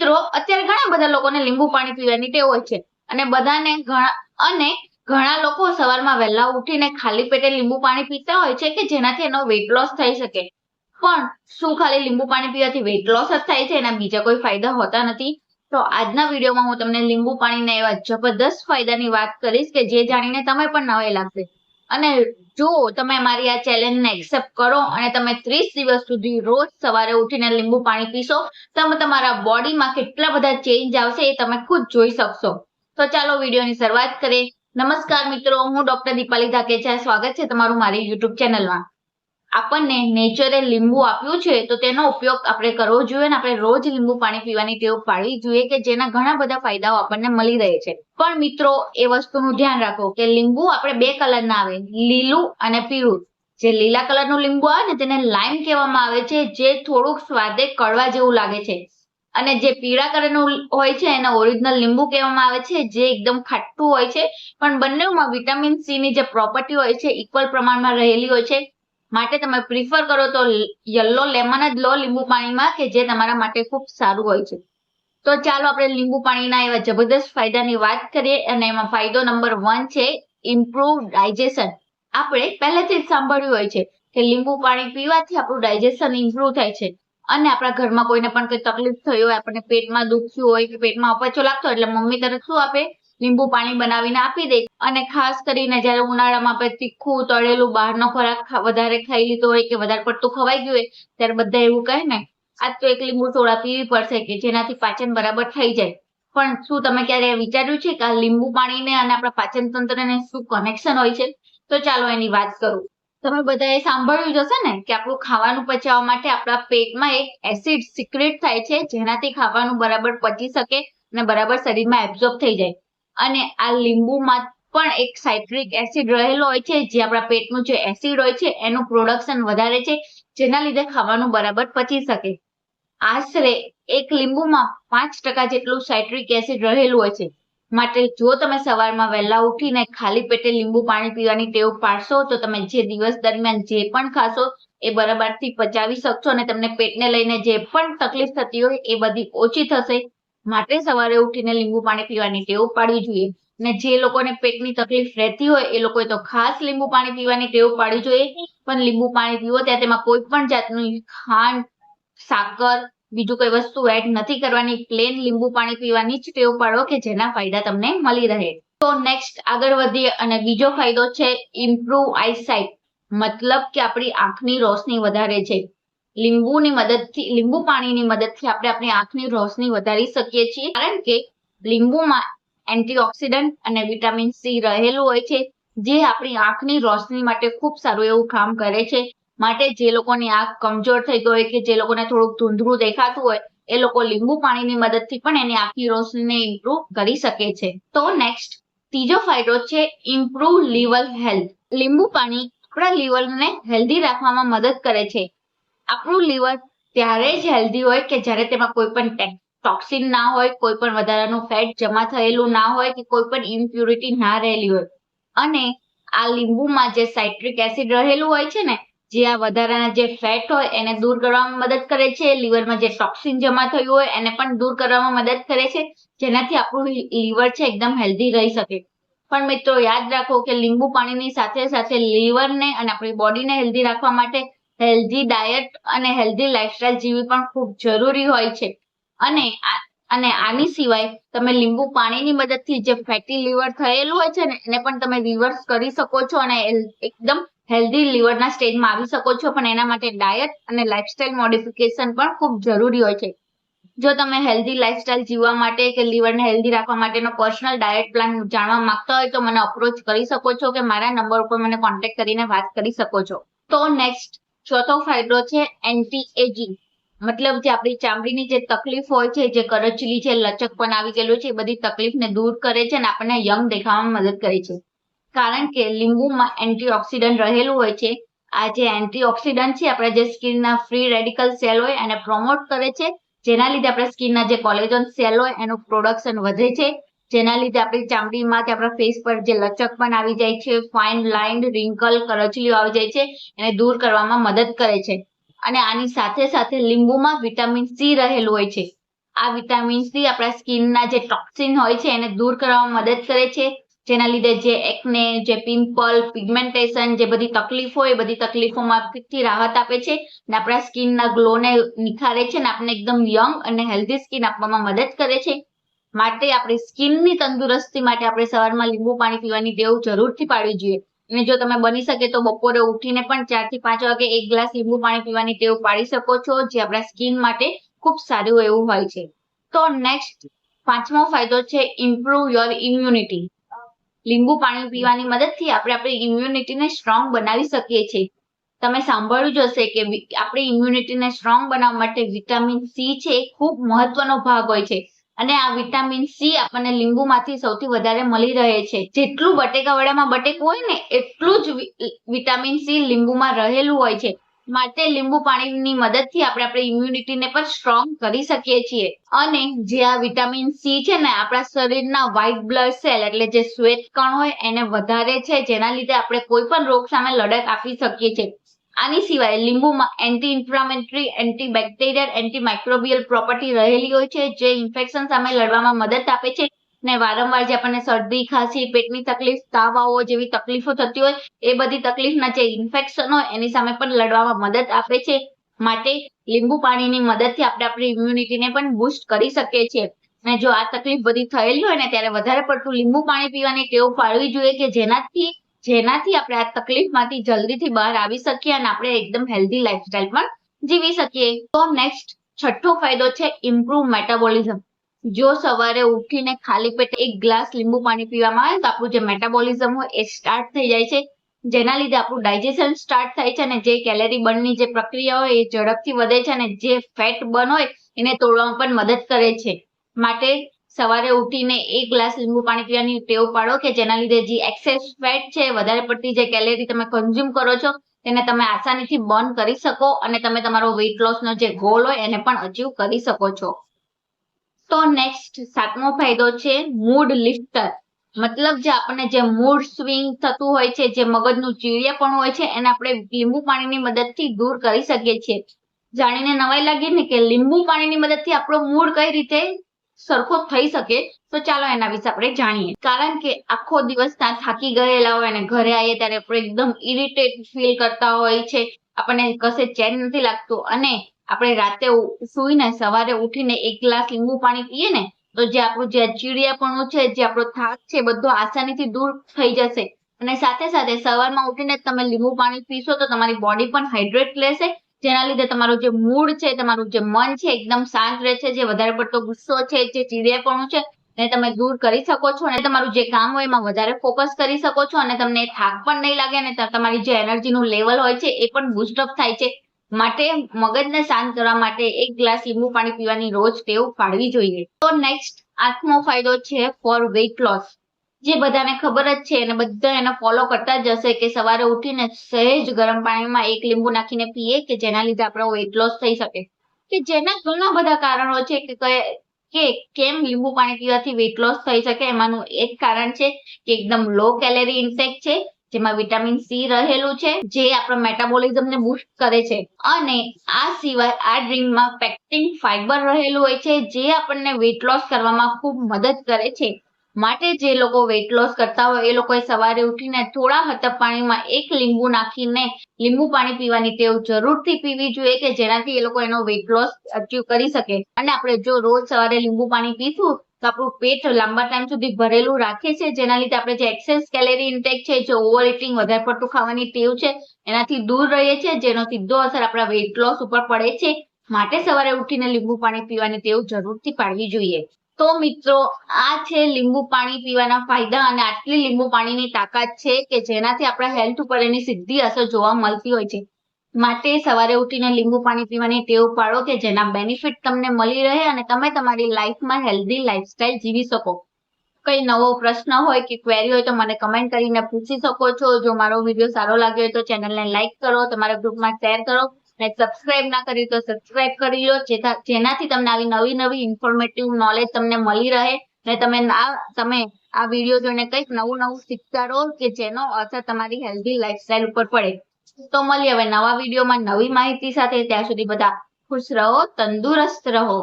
મિત્રો, અત્યારે ઘણા બધા લોકોને લીંબુ પાણી પીવાની ટેવ હોય છે. અને બધાને અને ઘણા લોકો સવારમાં વહેલા ઉઠીને ખાલી પેટે લીંબુ પાણી પીતા હોય છે કે જેનાથી એનો વેઇટ લોસ થઈ શકે. પણ શું ખાલી લીંબુ પાણી પીવાથી વેઇટ લોસ જ થાય છે? એના બીજા કોઈ ફાયદા હોતા નથી. તો આજના વિડીયોમાં હું તમને લીંબુ પાણીના એવા જબરદસ્ત ફાયદાની વાત કરીશ કે જે જાણીને તમે પણ નવાઈ લાગશે. અને જો તમે મારી આ ચેલેન્જને એક્સેપ્ટ કરો અને તમે ત્રીસ દિવસ સુધી રોજ સવારે ઉઠીને લીંબુ પાણી પીશો તમે તમારા બોડીમાં કેટલા બધા ચેન્જ આવશે એ તમે ખુદ જોઈ શકશો. તો ચાલો વિડીયોની શરૂઆત કરીએ. નમસ્કાર મિત્રો, હું ડોક્ટર દીપાલી ધાકેચા સ્વાગત છે તમારું મારી યુટ્યુબ ચેનલમાં આપણને નેચરે લીંબુ આપ્યું છે, તો તેનો ઉપયોગ આપણે કરવો જોઈએ અને આપણે રોજ લીંબુ પાણી પીવાની ટેવ પાડવી જોઈએ કે જેના ઘણા બધા ફાયદાઓ આપણને મળી રહે છે. પણ મિત્રો, એ વસ્તુનું ધ્યાન રાખો કે લીંબુ આપણે બે કલરના આવે, લીલું અને પીળું. જે લીલા કલરનું લીંબુ આવે ને તેને લાઈમ કહેવામાં આવે છે, જે થોડુંક સ્વાદે કડવા જેવું લાગે છે. અને જે પીળા કલરનું હોય છે, એને ઓરિજિનલ લીંબુ કહેવામાં આવે છે, જે એકદમ ખાટું હોય છે. પણ બંનેમાં વિટામિન સી ની જે પ્રોપર્ટી હોય છે ઇક્વલ પ્રમાણમાં રહેલી હોય છે. માટે તમે પ્રિફર કરો તો યલો લેમન જ લો લીંબુ પાણીમાં કે જે તમારા માટે ખૂબ સારું હોય છે. તો ચાલો આપણે લીંબુ પાણીના એવા જબરદસ્ત ફાયદાની વાત કરીએ અને એમાં ફાયદો નંબર વન છે ઇમ્પ્રુવ ડાયજેશન આપણે પહેલેથી જ સાંભળ્યું હોય છે કે લીંબુ પાણી પીવાથી આપણું ડાયજેશન ઇમ્પ્રુવ થાય છે. અને આપણા ઘરમાં કોઈને પણ કોઈ તકલીફ થઈ હોય, આપણને પેટમાં દુખ્યું હોય કે પેટમાં અપચો લાગતો એટલે મમ્મી તરત શું આપે? લીંબુ પાણી બનાવીને આપી દે. અને ખાસ કરીને જ્યારે ઉનાળામાં આપણે તીખું, તળેલું, બહારનો ખોરાક વધારે ખાઈ લીધો હોય કે વધારે પડતું ખવાઈ ગયું હોય, ત્યારે બધા એવું કહે ને આજ તો એક લીંબુ સોડા પીવી પડશે કે જેનાથી પાચન બરાબર થઈ જાય. પણ શું તમે ક્યારે વિચાર્યું છે કે આ લીંબુ પાણીને અને આપણા પાચન તંત્રને શું કનેક્શન હોય છે? તો ચાલો એની વાત કરું. તમે બધાએ સાંભળ્યું જ હશે ને કે આપણું ખાવાનું પચાવવા માટે આપણા પેટમાં એક એસિડ સિક્રેટ થાય છે, જેનાથી ખાવાનું બરાબર પચી શકે અને બરાબર શરીરમાં એબ્ઝોર્બ થઈ જાય. અને આ લીંબુમાં પણ એક સાઇટ્રિક એસિડ રહેલો હોય છે, જે આપણા પેટનું જે એસિડ હોય છે, એનું પ્રોડક્શન વધારે છે, જેના લીધે ખાવાનું બરાબર પચી શકે. આશરે એક લીંબુમાં પાંચ ટકા જેટલું સાઇટ્રિક એસિડ રહેલું હોય છે. માટે જો તમે સવારમાં વહેલા ઉઠીને ખાલી પેટે લીંબુ પાણી પીવાની ટેવ પાડશો, તો તમે જે દિવસ દરમિયાન જે પણ ખાશો, એ બરાબરથી પચાવી શકશો અને તમને પેટને લઈને જે પણ તકલીફ થતી હોય, એ બધી ઓછી થશે. માટે સવારે ઉઠીને લીંબુ પાણી પીવાની ટેવ પાડવી જોઈએ. અને જે લોકોને પેટની તકલીફ રહેતી હોય, એ લોકોએ તો ખાસ લીંબુ પાણી પીવાની ટેવ પાડવી જોઈએ. પણ લીંબુ પાણી પીવો ત્યાં તેમાં કોઈ પણ જાતનું ખાંડ, સાકર, બીજું કોઈ વસ્તુ એડ નથી કરવાની. પ્લેન લીંબુ પાણી પીવાની જ ટેવ પાડો કે જેના ફાયદા તમને મળી રહે. તો નેક્સ્ટ આગળ વધીએ અને બીજો ફાયદો છે ઇમ્પ્રુવ આઈસાઇટ મતલબ કે આપણી આંખની રોશની વધારે છે. લીંબુની મદદથી, લીંબુ પાણીની મદદથી આપણે આપણી આંખની રોશની વધારી શકીએ છીએ. કારણ કે લીંબુમાં એન્ટીઓક્સિડન્ટ અને વિટામિન સી રહેલું હોય છે, જે આપણી આંખની રોશની માટે ખૂબ સારું એવું કામ કરે છે. માટે જે લોકોની આંખ કમજોર થઈ ગઈ હોય કે જે લોકોને થોડુંક ધૂંધળું દેખાતું હોય, એ લોકો લીંબુ પાણીની મદદથી પણ એની આંખની રોશનીને ઇમ્પ્રુવ કરી શકે છે. તો નેક્સ્ટ ત્રીજો ફાયદો છે ઇમ્પ્રુવ લીવર હેલ્થ લીંબુ પાણી આપણા લીવરને હેલ્ધી રાખવામાં મદદ કરે છે. આપણું લીવર ત્યારે જ હેલ્ધી હોય કે જ્યારે તેમાં કોઈ પણ ટોક્સિન ના હોય, કોઈ પણ વધારાનું ફેટ જમા થયેલું ના હોય કે કોઈ પણ ઇમ્પ્યુરિટી ના રહેલી હોય. અને આ લીંબુમાં જે સાઇટ્રિક એસિડ રહેલું હોય છે ને, જે આ વધારાના જે ફેટ હોય એને દૂર કરવામાં મદદ કરે છે, લીવરમાં જે ટોક્સિન જમા થયું હોય એને પણ દૂર કરવામાં મદદ કરે છે, જેનાથી આપણું લીવર છે એકદમ હેલ્ધી રહી શકે. પણ મિત્રો યાદ રાખો કે લીંબુ પાણીની સાથે સાથે લીવરને અને આપણી બોડીને હેલ્ધી રાખવા માટે હેલ્ધી ડાયટ અને હેલ્ધી લાઇફસ્ટાઇલ જીવવી પણ ખૂબ જરૂરી હોય છે. અને અને આની સિવાય તમે લીંબુ પાણીની મદદથી જે ફેટી લીવર થયેલું હોય છે ને, એને પણ તમે રિવર્સ કરી શકો છો અને એકદમ હેલ્ધી લીવરના સ્ટેજમાં આવી શકો છો. પણ એના માટે ડાયટ અને લાઇફસ્ટાઇલ મોડિફિકેશન પણ ખૂબ જરૂરી હોય છે. જો તમે હેલ્ધી લાઇફસ્ટાઇલ જીવવા માટે કે લીવરને હેલ્ધી રાખવા માટેનો પર્સનલ ડાયટ પ્લાન જાણવા માંગતા હોય તો મને અપ્રોચ કરી શકો છો કે મારા નંબર ઉપર મને કોન્ટેક્ટ કરીને વાત કરી શકો છો. તો નેક્સ્ટ ચોથો ફાયદો છે એન્ટી એજિંગ મતલબ જે આપણી ચામડીની જે તકલીફ હોય છે, જે કરચલી છે, લચક પણ આવી ગયેલું છે, એ બધી તકલીફને દૂર કરે છે અને આપણને યંગ દેખાવામાં મદદ કરે છે. કારણ કે લીંબુમાં એન્ટીઓક્સિડન્ટ રહેલું હોય છે. આ જે એન્ટીઓક્સિડન્ટ છે, આપણા જે સ્કિનના ફ્રી રેડિકલ સેલ હોય, એને પ્રમોટ કરે છે. જેના લીધે આપણા સ્કિનના જે કોલેજન સેલ હોય, એનું પ્રોડક્શન વધે છે. જેના લીધે આપણી ચામડીમાં કે આપણા ફેસ પર જે લચક પણ આવી જાય છે ફાઇન લાઇન રિંકલ કરચલીઓ આવી જાય છે, એને દૂર કરવામાં મદદ કરે છે. અને આની સાથે સાથે લીંબુમાં વિટામિન સી રહેલું હોય છે. આ વિટામિન સી આપણા સ્કિનના જે ટોક્સિન હોય છે, એને દૂર કરવામાં મદદ કરે છે. જેના લીધે જે એકને જે પિમ્પલ પિગમેન્ટેશન જે બધી તકલીફ એ બધી તકલીફોમાંથી રાહત આપે છે ને આપણા સ્કિનના ગ્લોને નિખારે છે ને આપણને એકદમ યંગ અને હેલ્ધી સ્કિન આપવામાં મદદ કરે છે. માટે આપણે સ્કિનની તંદુરસ્તી માટે આપણે સવારમાં લીંબુ પાણી પીવાની ટેવ જરૂરથી પાડવી જોઈએ. અને જો તમે બની શકે તો બપોરે ઉઠીને પણ ચારથી પાંચ વાગે એક ગ્લાસ લીંબુ પાણી પીવાની ટેવ પાડી શકો છો, જે આપણા સ્કિન માટે ખૂબ સારું એવું હોય છે. તો નેક્સ્ટ પાંચમો ફાયદો છે ઇમ્પ્રુવ યોર ઇમ્યુનિટી લીંબુ પાણી પીવાની મદદથી આપણે આપણી ઇમ્યુનિટીને સ્ટ્રોંગ બનાવી શકીએ છીએ. તમે સાંભળ્યું જ હશે કે આપણી ઇમ્યુનિટીને સ્ટ્રોંગ બનાવવા માટે વિટામિન સી છે એ ખૂબ મહત્વનો ભાગ હોય છે. અને આ વિટામિન સી આપણને લીંબુમાંથી સૌથી વધારે મળી રહે છે. જેટલું બટેકા વડામાં બટેકું હોય ને, એટલું જ વિટામિન સી લીંબુમાં રહેલું હોય છે. માટે લીંબુ પાણીની મદદથી આપણે આપણી ઇમ્યુનિટીને પણ સ્ટ્રોંગ કરી શકીએ છીએ. અને જે આ વિટામિન સી છે ને, આપણા શરીરના વ્હાઇટ બ્લડ સેલ એટલે જે શ્વેત કણ હોય, એને વધારે છે, જેના લીધે આપણે કોઈ પણ રોગ સામે લડત આપી શકીએ છીએ. આની સિવાય લીંબુમાં anti inflammatory anti bacterial anti microbial property રહેલી હોય છે, જે ઇન્ફેક્શન સામે લડવામાં મદદ આપે છે ને વારંવાર જે આપણને શરદી, ખાંસી, પેટની તકલીફ તાવ આવવો જેવી તકલીફો થતી હોય, એ બધી તકલીફના જે ઇન્ફેક્શન હોય, એની સામે પણ લડવામાં મદદ આપે છે. માટે લીંબુ પાણીની મદદથી આપણે આપણી ઇમ્યુનિટીને પણ બૂસ્ટ કરી શકીએ છીએ. અને જો આ તકલીફ બધી થયેલી હોય ને, ત્યારે વધારે પડતું લીંબુ પાણી પીવાની ટેવ પાડવી જોઈએ કે જેનાથી જેનાથી આપણે આ તકલીફમાંથી જલ્દીથી બહાર આવી શકીએ અને આપણે એકદમ હેલ્ધી લાઈફસ્ટાઈલ પણ જીવી શકીએ. તો નેક્સ્ટ છઠ્ઠો ફાયદો છે ઇમ્પ્રુવ મેટાબોલિઝમ જો સવારે ઉઠીને ખાલી પેટે એક ગ્લાસ લીંબુ પાણી પીવામાં આવે તો આપણું જે મેટાબોલિઝમ હોય એ સ્ટાર્ટ થઈ જાય છે. જેના લીધે આપણું ડાયજેશન સ્ટાર્ટ થાય છે અને જે કેલેરી બર્નની જે પ્રક્રિયા હોય એ ઝડપથી વધે છે અને જે ફેટ બર્ન હોય એને તોડવામાં પણ મદદ કરે છે. માટે સવારે ઉઠીને એક ગ્લાસ લીંબુ પાણી પીવાની ટેવ પાડો કે જેના લીધે જે એક્સેસ ફેટ છે વધારે પડતી જે કેલેરી તમે કન્ઝ્યુમ કરો છો, તેને તમે આસાનીથી બર્ન કરી શકો અને તમે તમારો વેઇટ લોસનો જે ગોલ હોય એને પણ અચીવ કરી શકો છો. તો નેક્સ્ટ સાતમો ફાયદો છે મૂડ લિફ્ટર મતલબ જે આપણને જે મૂડ સ્વિંગ થતું હોય છે, જે મગજનું ચીડિયાપણું હોય છે, એને આપણે લીંબુ પાણીની મદદથી દૂર કરી શકીએ છીએ. જાણીને નવાઈ લાગે ને કે લીંબુ પાણીની મદદથી આપણો મૂડ કઈ રીતે સરખો થઈ શકે, તો ચાલો એના વિશે આપણે જાણીએ. કારણ કે આખો દિવસ ત્યાં થાકી ગયેલા હોય અને ઘરે આવીએ ત્યારે આપણે એકદમ ઇરિટેટ ફીલ કરતા હોય છે. આપણને કશે ચેન નથી લાગતું. અને આપણે રાતે સુઈને સવારે ઉઠીને એક ગ્લાસ લીંબુ પાણી પીએ ને, તો જે આપણું જે ચીડિયાપણું છે, જે આપણો થાક છે બધો આસાનીથી દૂર થઈ જશે. અને સાથે સાથે સવારમાં ઉઠીને તમે લીંબુ પાણી પીશો તો તમારી બોડી પણ હાઇડ્રેટ રહેશે. જેના લીધે તમારું જે મૂડ છે, તમારું જે મન છે, એકદમ શાંત રહે છે, જે વધારે પડતો ગુસ્સો છે, જે ચીડિયાપણું છે ને તમે દૂર કરી શકો છો અને તમારું જે કામ હોય એમાં વધારે ફોકસ કરી શકો છો અને તમને થાક પણ નહીં લાગે અને તમારી જે એનર્જીનું લેવલ હોય છે, એ પણ બુસ્ટઅપ થાય છે. માટે મગજને શાંત કરવા માટે એક ગ્લાસ લીંબુ પાણી પીવાની રોજ ટેવ પાડવી જોઈએ. તો નેક્સ્ટ આઠમો ફાયદો છે ફોર વેઇટ લોસ જે બધાને ખબર જ છે અને બધા એને ફોલો કરતા જ હશે કે સવારે ઉઠીને સહેજ ગરમ પાણીમાં એક લીંબુ નાખીને પીએ કે જેના લીધે આપણો વેઇટ લોસ થઈ શકે. કે જેના ઘણા બધા કારણો છે કે કે કેમ લીંબુ પાણી પીવાથી વેઇટ લોસ થઈ શકે. એમાંનું એક કારણ છે કે એકદમ લો કેલેરી ઇન્ટેક છે, જેમાં વિટામિન સી રહેલું છે, જે આપણા મેટાબોલિઝમને બુસ્ટ કરે છે. અને આ સિવાય આ ડ્રિંકમાં પેક્ટિન ફાઇબર રહેલું હોય છે, જે આપણને વેટ લોસ કરવામાં ખૂબ મદદ કરે છે. માટે જે લોકો વેઇટ લોસ કરતા હોય, એ લોકોએ સવારે ઉઠીને થોડા હતપ પાણીમાં એક લીંબુ નાખીને લીંબુ પાણી પીવાની ટેવ જરૂરથી પીવી જોઈએ કે જેનાથી એ લોકો એનો વેઇટ લોસ અચીવ કરી શકે. અને આપણે જો રોજ સવારે લીંબુ પાણી પીશું, તો આપણું પેટ લાંબા ટાઈમ સુધી ભરેલું રાખે છે. જેના લીધે આપણે જે એક્સેસ કેલેરી ઇન્ટેક છે, જે ઓવર ઇટિંગ વધારે પડતું ખાવાની ટેવ છે, એનાથી દૂર રહીએ છીએ, જેનો સીધો અસર આપણા વેઇટ લોસ ઉપર પડે છે. માટે સવારે ઉઠીને લીંબુ પાણી પીવાની ટેવ જરૂરથી પાડવી જોઈએ. તો મિત્રો, આ છે લીંબુ પાણી પીવાના ફાયદા અને આટલી લીંબુ પાણીની તાકાત છે કે જેનાથી આપણા હેલ્થ ઉપર એની સીધી અસર જોવા મળતી હોય છે. માટે સવારે ઉઠીને લીંબુ પાણી પીવાની ટેવ પાડો કે જેના બેનિફિટ તમને મળી રહે અને તમે તમારી લાઈફમાં હેલ્ધી લાઈફસ્ટાઈલ જીવી શકો. કઈ નવો પ્રશ્ન હોય કે ક્વેરી હોય તો મને કમેન્ટ કરીને પૂછી શકો છો. જો મારો વીડિયો સારો લાગ્યો હોય તો ચેનલને લાઈક કરો, તમારા ગ્રુપમાં શેર કરો. અને સબસ્ક્રાઇબ ના કરી તો સબસ્ક્રાઇબ કરી લો. જેનાથી તમને આવી નવી નવી ઇન્ફોર્મેટિવ નોલેજ તમને મળી રહે અને તમે ના તમે આ વીડિયો જોઈને કંઈક નવું નવું શીખતા રહો કે જેનો અસર તમારી હેલ્ધી લાઈફસ્ટાઈલ ઉપર પડે. તો મળીએ હવે નવા વિડીયોમાં નવી માહિતી સાથે. ત્યાં સુધી બધા ખુશ રહો, તંદુરસ્ત રહો.